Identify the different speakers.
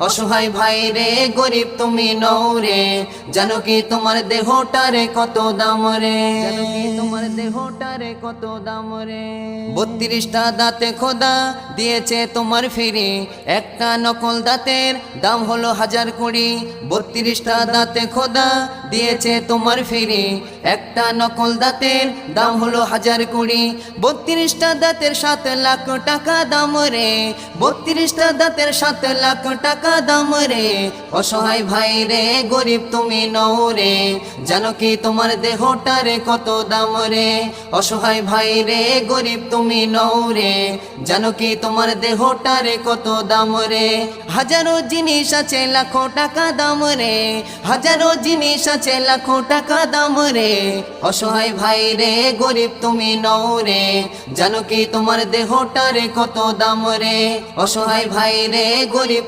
Speaker 1: অসহায় ভাই রে গরিব তুমি নৌরে রে। জানো কি তোমার দেহটারে কত দাম রে? কত দাম রে? বত্রিশটা দাঁতে খোদা দিয়েছে তোমার ফিরে। একটা নকল দাঁতের দাম হলো হাজার কুড়ি। বত্রিশটা দাঁতে খোদা দিয়েছে তোমার ফিরে। একটা নকল দাঁতের দাম হলো হাজার কুড়ি। বত্রিশটা দাঁতের সাত লাখ টাকা দাম রে। বত্রিশটা দাঁতের সাত লাখ টাকা দাম রে। অসহায় ভাই রে, গরিব তুমি নও রে। জানো কি তোমার দেহটারে কত দাম রে? অসহায় ভাই রে, গরিব তুমি নও রে। কি তোমার দেহটারে কত দাম রে? হাজারো জিনিস আছে লাখো টাকা দাম রে। হাজারো জিনিস আছে লাখো টাকা দাম রে। অসহায় ভাই রে, গরিব তুমি নও রে। জানো কি তোমার দেহটারে কত দাম রে? অসহায় ভাই রে, গরিব